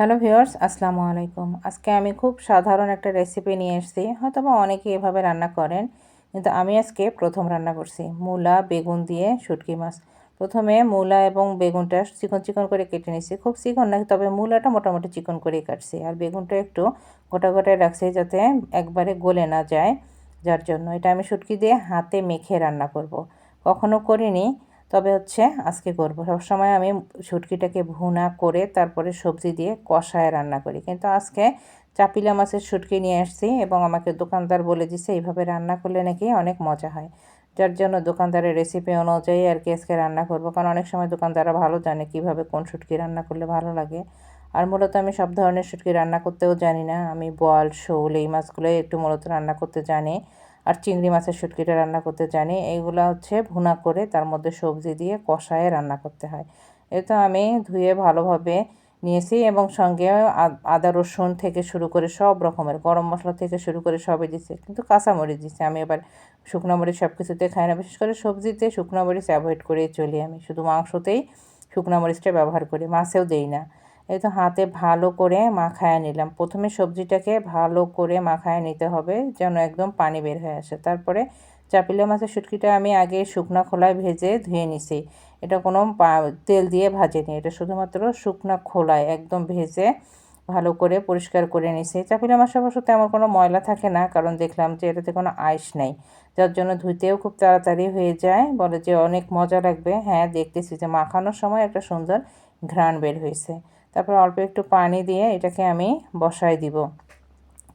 Hello viewers, আসসালামু আলাইকুম। আজকে আমি খুব সাধারণ একটা রেসিপি নিয়ে এসেছি। হয়তো বা অনেকে এভাবে রান্না করেন, কিন্তু আমি আজকে প্রথম রান্না করছি। মূলা, বেগুন দিয়ে শুটকি মাছ। প্রথমে মূলা এবং বেগুনটা চিকন চিকন করে কেটে নিছি খুব চিকন না, তবে মূলাটা মোটামুটি চিকন করে কাটছি। আর বেগুনটা একটু গোটা গোটায় রাখছি যাতে একবারে গলে না যায়, যার জন্য। এটা আমি শুটকি দিয়ে হাতে মেখে রান্না করব। কখনো করিনি তবে হচ্ছে আজকে করব। সবসময় আমি শুটকিটাকে ভুনা করে তারপরে সবজি দিয়ে কষায় রান্না করি। কিন্তু আজকে চাপিলা মাছের শুটকি নিয়ে আসছি এবং আমাকে দোকানদার বলে দিছে, এইভাবে রান্না করলে নাকি অনেক মজা হয়। যার জন্য দোকানদারের রেসিপি অনুযায়ী আর কি আজকে রান্না করব। কারণ অনেক সময় দোকানদাররা ভালো জানে কীভাবে কোন শুটকি রান্না করলে ভালো লাগে। আর মূলত আমি সব ধরনের শুটকি রান্না করতেও জানি না। আমি বল শোল এই মাছগুলোই একটু মূলত রান্না করতে জানি। আর চিংড়ি মাছের শুটকিটা রান্না করতে জানি। এইগুলো হচ্ছে ভুনা করে তার মধ্যে সবজি দিয়ে কষায়ে রান্না করতে হয়। এ তো আমি ধুয়ে ভালোভাবে নিয়েছি এবং সঙ্গে আদা রসুন থেকে শুরু করে সব রকমের, গরম মশলা থেকে শুরু করে সবই দিচ্ছে কিন্তু কাঁচামরিচ দিচ্ছে আমি এবার শুকনো মরিচ সব কিছুতে খাই না। বিশেষ করে সবজিতে শুকনো মরিচ অ্যাভয়েড করেই চলি আমি। শুধু মাংসতেই শুকনো মরিচটা ব্যবহার করি, মাছেও দেই না। এই তো হাতে ভালো করে মাখায় নিলাম। প্রথমে সবজিটাকে ভালো করে মাখায় নিতে হবে যেন একদম পানি বের হয়ে আসে। তারপরে চাপিলা মাছের শুটকিটা আমি আগে শুকনা খোলায় ভেজে ধুয়ে নিছি। এটা কোনো তেল দিয়ে ভাজেনি। এটা শুধুমাত্র শুকনা খোলায় একদম ভেজে ভালো করে পরিষ্কার করে নিছি। চাপিলা মাছ অবশ্য তেমন কোনো ময়লা থাকে না, কারণ দেখলাম যে এটাতে কোনো আইস নেই। যার জন্য ধুইতেও খুব তাড়াতাড়ি হয়ে যায়। বলে যে অনেক মজা লাগবে। হ্যাঁ দেখতেছি যে মাখানোর সময় একটা সুন্দর ঘ্রাণ বের হয়েছে। তারপর অল্প একটু পানি দিয়ে এটাকে আমি বসাই দিব।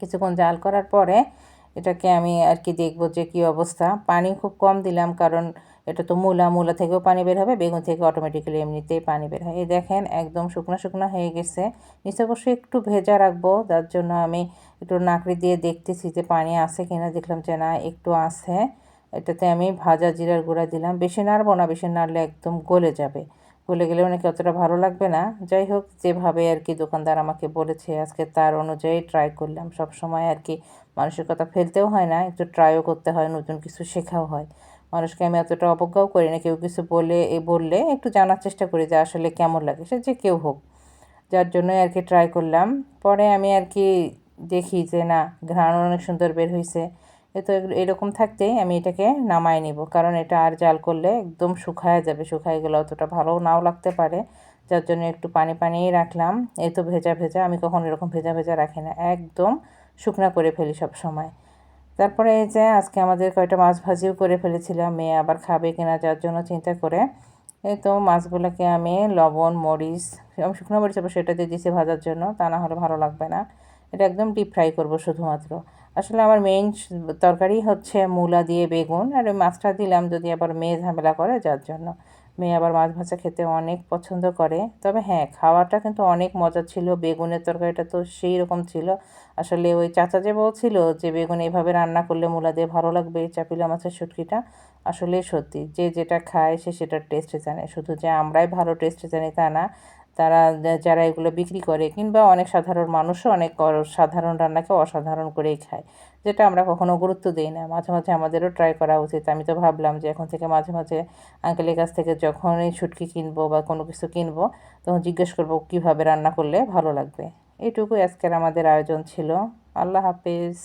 কিছুক্ষণ জাল করার পরে এটাকে আমি আর কি দেখব যে কি অবস্থা। পানি খুব কম দিলাম কারণ এটা তো মূলা মূলা থেকেও পানি বের হবে, বেগুন থেকে অটোমেটিক্যালি এমনিতেই পানি বের হয়। এই দেখেন একদম শুকনো শুকনো হয়ে গেছে। নিচে অবশ্যই একটু ভেজা রাখব যার জন্য আমি একটু নাকড়ি দিয়ে দেখতেছি যে পানি আছে কিনা। দেখলাম যে না, একটু আছে। এটাতে আমি ভাজা জিরার গুঁড়া দিলাম। বেশি নাড়বো না, বেশি নাড়লে একদম গলে যাবে। গলে গেলে অনেকে অতটা ভালো লাগবে না। যাই হোক, যেভাবে আর কি দোকানদার আমাকে বলেছে, আজকে তার অনুযায়ী ট্রাই করলাম। সব সময় আর কি মানুষের কথা ফেলতেও হয় না, একটু ট্রাইও করতে হয়, নতুন কিছু শেখাও হয়। মানুষকে আমি অতটা অবজ্ঞাও করি না, কেউ কিছু বলে, এ বললে একটু জানার চেষ্টা করি যে আসলে কেমন লাগে, সে যে কেউ হোক। যার জন্যই আর কি ট্রাই করলাম। পরে আমি আর কি দেখি যে না, ঘ্রাণ অনেক সুন্দর বের হয়েছে তো এরকম থাকতেই আমি এটাকে নামাই নিব। কারণ এটা আর জাল করলে একদম শুকায় যাবে, শুকায় গেলে অতটা ভালো নাও লাগতে পারে। যার জন্য একটু পানি পানিই রাখলাম। এই তো ভেজা ভেজা, আমি কখন এরকম ভেজা ভেজা রাখি না। একদম শুকনা করে ফেলি সব সময়। তারপরে এই যে আজকে আমাদের কয়টা মাছ ভাজিও করে ফেলেছিলাম মেয়ে আবার খাবে কিনা যার জন্য চিন্তা করে। এই তো মাছগুলোকে আমি লবণ, মরিচ, শুকনো মরিচ আবার সেটা দিয়ে দিয়েছি ভাজার জন্য, তা না হলে ভালো লাগবে না। এটা একদম ডিপ ফ্রাই করব শুধুমাত্র। আসলে আমার মেইন তরকারি হচ্ছে মূলা দিয়ে বেগুন, আর ওই মাছটা দিলাম যদি আবার মেয়ে ঝামেলা করে, যার জন্য। মেয়ে আবার মাছ ভাজা খেতে অনেক পছন্দ করে। তবে হ্যাঁ খাওয়াটা কিন্তু অনেক মজা ছিল, বেগুনের তরকারিটা তো সেই রকম ছিল। আসলে ওই চাচা যে বলছিল যে, বেগুন এইভাবে রান্না করলে মূলা দিয়ে ভালো লাগবে চাপিলা মাছের শুটকিটা। আসলে সত্যি, যে যেটা খায় সে সেটার টেস্ট জানে। শুধু যে আমরাই ভালো টেস্ট জানি তা না তারা যারা এগুলো বিক্রি করে কিংবা অনেক সাধারণ মানুষও অনেক সাধারণ রান্নাকে অসাধারণ করেই খায়, যেটা আমরা কখনো গুরুত্ব দিই না। মাঝে মাঝে আমাদেরও ট্রাই করা উচিত। আমি তো ভাবলাম যে এখন থেকে মাঝে মাঝে আঙ্কেলের কাছ থেকে যখনই ছুটকি কিনবো বা কোনো কিছু কিনবো, তখন জিজ্ঞেস করব কীভাবে রান্না করলে ভালো লাগবে। এইটুকু আজকের আমাদের আয়োজন ছিল। আল্লাহ হাফিজ।